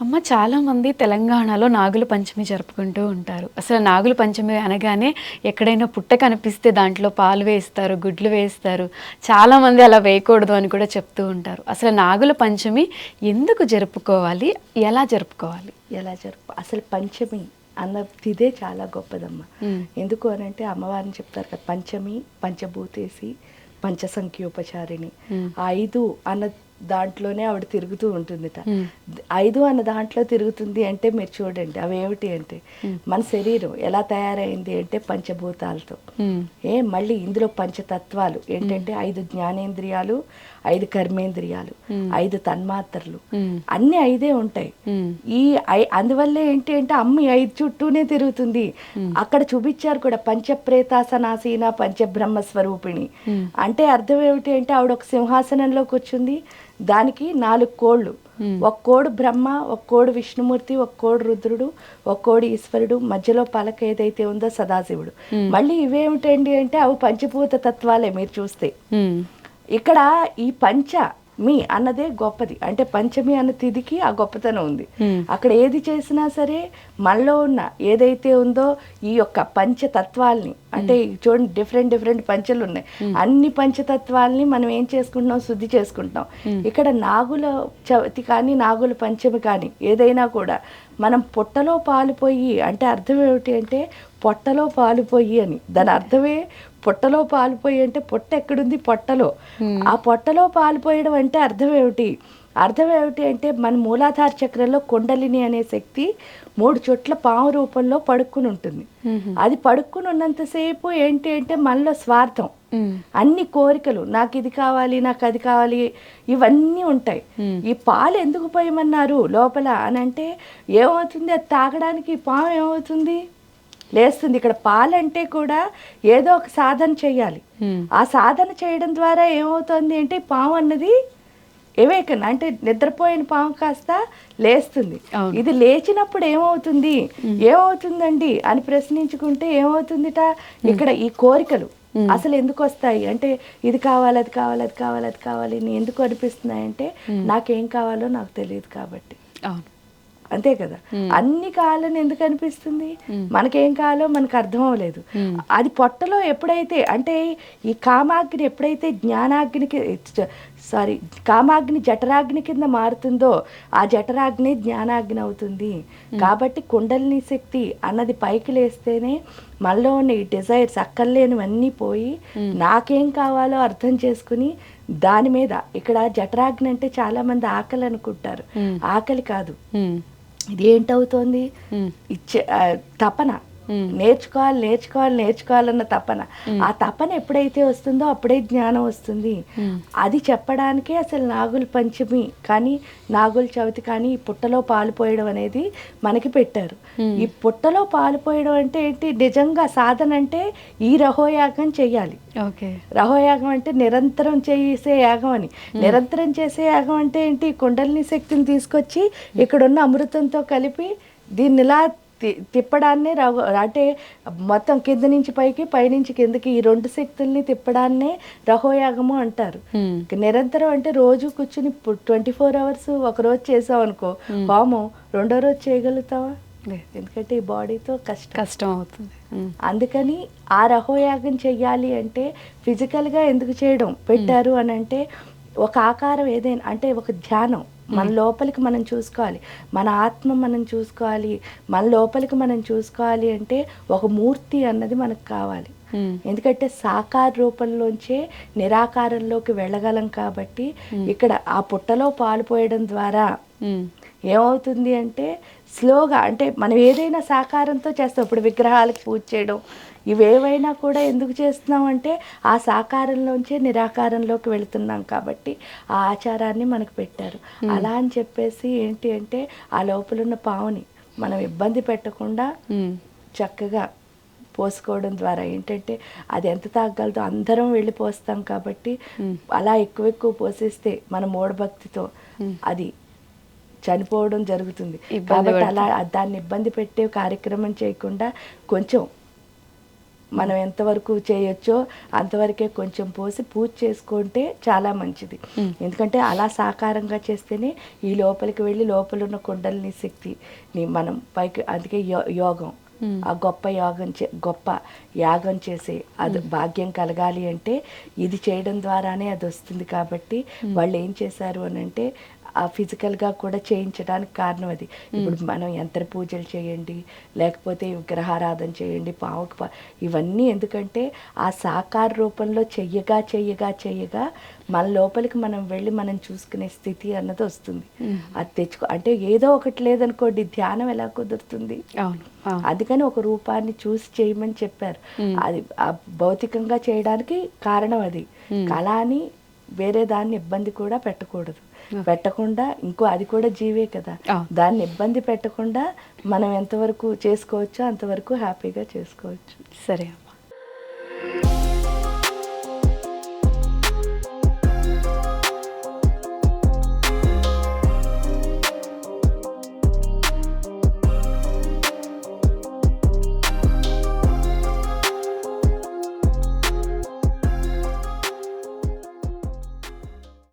అమ్మ చాలా మంది తెలంగాణలో నాగుల పంచమి జరుపుకుంటూ ఉంటారు. అసలు నాగుల పంచమి అనగానే ఎక్కడైనా పుట్ట కనిపిస్తే దాంట్లో పాలు వేస్తారు గుడ్లు వేస్తారు. చాలా మంది అలా వేయకూడదు అని కూడా చెప్తూ ఉంటారు. అసలు నాగుల పంచమి ఎందుకు జరుపుకోవాలి? ఎలా జరుపుకోవాలి? ఎలా జరుపు అసలు పంచమి అన్న తిదే చాలా గొప్పదమ్మా. మ్మ్. ఎందుకు అని అంటే అమ్మవారిని చెప్తారు కదా పంచమి పంచభూతేసి పంచసంఖ్యోపచారిణి. ఐదు అన్న దాంట్లోనే ఆవిడ తిరుగుతూ ఉంటుందిట మ్మ్. ఐదు అన్న దాంట్లో తిరుగుతుంది అంటే మీరు చూడండి అవి ఏమిటి అంటే మన శరీరం ఎలా తయారైంది అంటే పంచభూతాలతో. ఏ మళ్ళీ ఇందులో పంచతత్వాలు ఏంటంటే ఐదు జ్ఞానేంద్రియాలు ఐదు కర్మేంద్రియాలు ఐదు తన్మాత్రలు. అన్ని ఐదే ఉంటాయి. ఈ అందువల్లే ఏంటి అంటే అమ్మ ఐదు చుట్టూనే తిరుగుతుంది. అక్కడ చూపించారు కూడా పంచప్రేతాసనాసీన పంచబ్రహ్మ స్వరూపిణి అంటే అర్థం ఏమిటి అంటే ఆవిడ ఒక సింహాసనంలో కూర్చుంది. దానికి నాలుగు కోళ్ళు. ఒక కోడు బ్రహ్మ ఒక కోడు విష్ణుమూర్తి ఒక కోడు రుద్రుడు ఒక కోడి ఈశ్వరుడు మధ్యలో పలక ఏదైతే ఉందో సదాశివుడు. మళ్ళీ ఇవేమిటండి అంటే అవి పంచభూత తత్వాలే మీరు చూస్తే. ఇక్కడ ఈ పంచ మీ అన్నదే గొప్పది. అంటే పంచమి అన్న తిథికి ఆ గొప్పతనం ఉంది. అక్కడ ఏది చేసినా సరే మనలో ఉన్న ఏదైతే ఉందో ఈ యొక్క పంచతత్వాల్ని అంటే చూడండి డిఫరెంట్ డిఫరెంట్ పంచలు ఉన్నాయి. అన్ని పంచతత్వాల్ని మనం ఏం చేసుకుంటున్నాం? శుద్ధి చేసుకుంటాం ఇక్కడ నాగుల చవితి కానీ నాగుల పంచమి కానీ ఏదైనా కూడా మనం పొట్టలో పాలు పోయి అంటే అర్థం ఏమిటి అంటే పొట్టలో పాలు పోయి అని. దాని అర్థమే పొట్టలో పాలు పోయి అంటే పొట్ట ఎక్కడుంది? పొట్టలో. ఆ పొట్టలో పాలు పోయడం అంటే అర్థం ఏమిటి? అర్థం ఏమిటి అంటే మన మూలాధార చక్రంలో కుండలిని అనే శక్తి మూడు చోట్ల పాము రూపంలో పడుక్కుని ఉంటుంది. అది పడుక్కుని ఉన్నంతసేపు ఏంటి అంటే మనలో స్వార్థం. అన్ని కోరికలు నాకు ఇది కావాలి నాకు అది కావాలి ఇవన్నీ ఉంటాయి. ఈ పాలు ఎందుకు పోయమన్నారు లోపల అని అంటే ఏమవుతుంది? అది తాగడానికి పాము ఏమవుతుంది? లేస్తుంది. ఇక్కడ పాలంటే కూడా ఏదో ఒక సాధన చేయాలి. ఆ సాధన చేయడం ద్వారా ఏమవుతుంది అంటే పాము అన్నది ఎవేకన్ అంటే నిద్రపోయిన పాము కాస్త లేస్తుంది. ఇది లేచినప్పుడు ఏమవుతుంది? ఏమవుతుందండి? అని ప్రశ్నించుకుంటే ఏమవుతుందిట? ఇక్కడ ఈ కోరికలు అసలు ఎందుకు వస్తాయి? అంటే ఇది కావాలి అది కావాలి అది కావాలి అది కావాలి ఎందుకు అనిపిస్తున్నాయి? అంటే నాకేం కావాలో నాకు తెలియదు కాబట్టి. అవును. అంతే కదా? అన్ని కావాలని ఎందుకు అనిపిస్తుంది? మనకేం కావాలో మనకు అర్థం అవ్వలేదు. అది పొట్టలో ఎప్పుడైతే అంటే ఈ కామాగ్ని ఎప్పుడైతే జ్ఞానాగ్నికి సారీ కామాగ్ని జఠరాగ్ని కింద మారుతుందో ఆ జఠరాగ్ని జ్ఞానాగ్ని అవుతుంది. కాబట్టి కుండలిని శక్తి అన్నది పైకి లేస్తేనే మనలో ఉన్న ఈ డిజైర్స్ అక్కర్లేనివన్నీ పోయి నాకేం కావాలో అర్థం చేసుకుని దాని మీద ఇక్కడ జఠరాగ్ని అంటే చాలా మంది ఆకలి అనుకుంటారు. ఆకలి కాదు. ఇది ఏంటవుతోంది. ఇచ్చే తపన. నేర్చుకోవాలి నేర్చుకోవాలి నేర్చుకోవాలన్న తపన. ఆ తపన ఎప్పుడైతే వస్తుందో అప్పుడే జ్ఞానం వస్తుంది. అది చెప్పడానికే అసలు నాగుల పంచమి. కానీ నాగుల చవితి కానీ ఈ పుట్టలో పాలు పోయడం అనేది మనకి పెట్టారు. ఈ పుట్టలో పాలు పోయడం అంటే ఏంటి? నిజంగా సాధన అంటే ఈ రహోయాగం చెయ్యాలి ఓకే. రహోయాగం అంటే నిరంతరం చేసే యాగం అని. నిరంతరం చేసే యాగం అంటే ఏంటి? కుండలిని శక్తిని తీసుకొచ్చి ఇక్కడున్న అమృతంతో కలిపి దీన్ని ఇలా తిప్పడాన్నే అంటే మొత్తం కింద నుంచి పైకి పైనుంచి కిందకి ఈ రెండు శక్తుల్ని తిప్పడాన్నే రహోయాగము అంటారు. నిరంతరం అంటే రోజు కూర్చుని ట్వంటీ ఫోర్ అవర్స్ ఒక రోజు చేసావు అనుకో. హోమం. రెండో రోజు చేయగలుగుతావా? లేదు. ఎందుకంటే ఈ బాడీతో కష్టం. కష్టం అవుతుంది. అందుకని ఆ రహోయాగం చెయ్యాలి అంటే ఫిజికల్గా ఎందుకు చేయడం? పెట్టారు అని అంటే ఒక ఆకారం ఏదైనా అంటే ఒక ధ్యానం. మన లోపలికి మనం చూసుకోవాలి. మన ఆత్మ మనం చూసుకోవాలి. మన లోపలికి మనం చూసుకోవాలి అంటే ఒక మూర్తి అన్నది మనకు కావాలి. ఎందుకంటే సాకార రూపంలోంచే నిరాకారంలోకి వెళ్ళగలం కాబట్టి ఇక్కడ ఆ పుట్టలో పాలు పోయడం ద్వారా. ఏమవుతుంది అంటే స్లోగా అంటే మనం ఏదైనా సాకారంతో చేస్తాం. ఇప్పుడు విగ్రహాలకు పూజ చేయడం ఇవేవైనా కూడా ఎందుకు చేస్తున్నాం అంటే ఆ సాకారంలోంచే నిరాకారంలోకి వెళుతున్నాం కాబట్టి ఆ ఆచారాన్ని మనకు పెట్టారు. అలా అని చెప్పేసి ఏంటి అంటే ఆ లోపల ఉన్న పావుని మనం ఇబ్బంది పెట్టకుండా. చక్కగా పోసుకోవడం ద్వారా ఏంటంటే అది ఎంత తాగలదో అందరం వెళ్ళి పోస్తాం కాబట్టి అలా ఎక్కువ ఎక్కువ పోసేస్తే మన మూఢభక్తితో అది చనిపోవడం జరుగుతుంది. కాబట్టి అలా దాన్ని ఇబ్బంది పెట్టే కార్యక్రమం చేయకుండా కొంచెం మనం ఎంతవరకు చేయొచ్చో అంతవరకే కొంచెం పోసి పూజ చేసుకుంటే చాలా మంచిది. ఎందుకంటే అలా సాకారంగా చేస్తేనే ఈ లోపలికి వెళ్ళి లోపల ఉన్న కుండలిని శక్తిని మనం పైకి అందుకే యో- యోగం. ఆ గొప్ప యోగం చే గొప్ప యాగం చేసే అది భాగ్యం కలగాలి అంటే ఇది చేయడం ద్వారానే అది వస్తుంది కాబట్టి వాళ్ళు ఏం చేశారు అని అంటే ఆ ఫిజికల్గా కూడా చేయించడానికి కారణం అది. ఇప్పుడు మనం యంత్ర పూజలు చేయండి లేకపోతే విగ్రహారాధన చేయండి పావుకు పా ఇవన్నీ ఎందుకంటే ఆ సాకార రూపంలో చెయ్యగా చెయ్యగా చెయ్యగా మన లోపలికి మనం వెళ్ళి మనం చూసుకునే స్థితి అన్నది వస్తుంది. అది తెచ్చుకో అంటే ఏదో ఒకటి లేదనుకోండి ధ్యానం ఎలా కుదురుతుంది? అందుకని ఒక రూపాన్ని చూసి చేయమని చెప్పారు. అది భౌతికంగా చేయడానికి కారణం అది. కళాని వేరే దాన్ని ఇబ్బంది కూడా పెట్టకూడదు. పెట్టకుండా ఇంకో అది కూడా జీవే కదా. దాన్ని ఇబ్బంది పెట్టకుండా మనం ఎంతవరకు చేసుకోవచ్చో అంతవరకు హ్యాపీగా చేసుకోవచ్చు. సరే.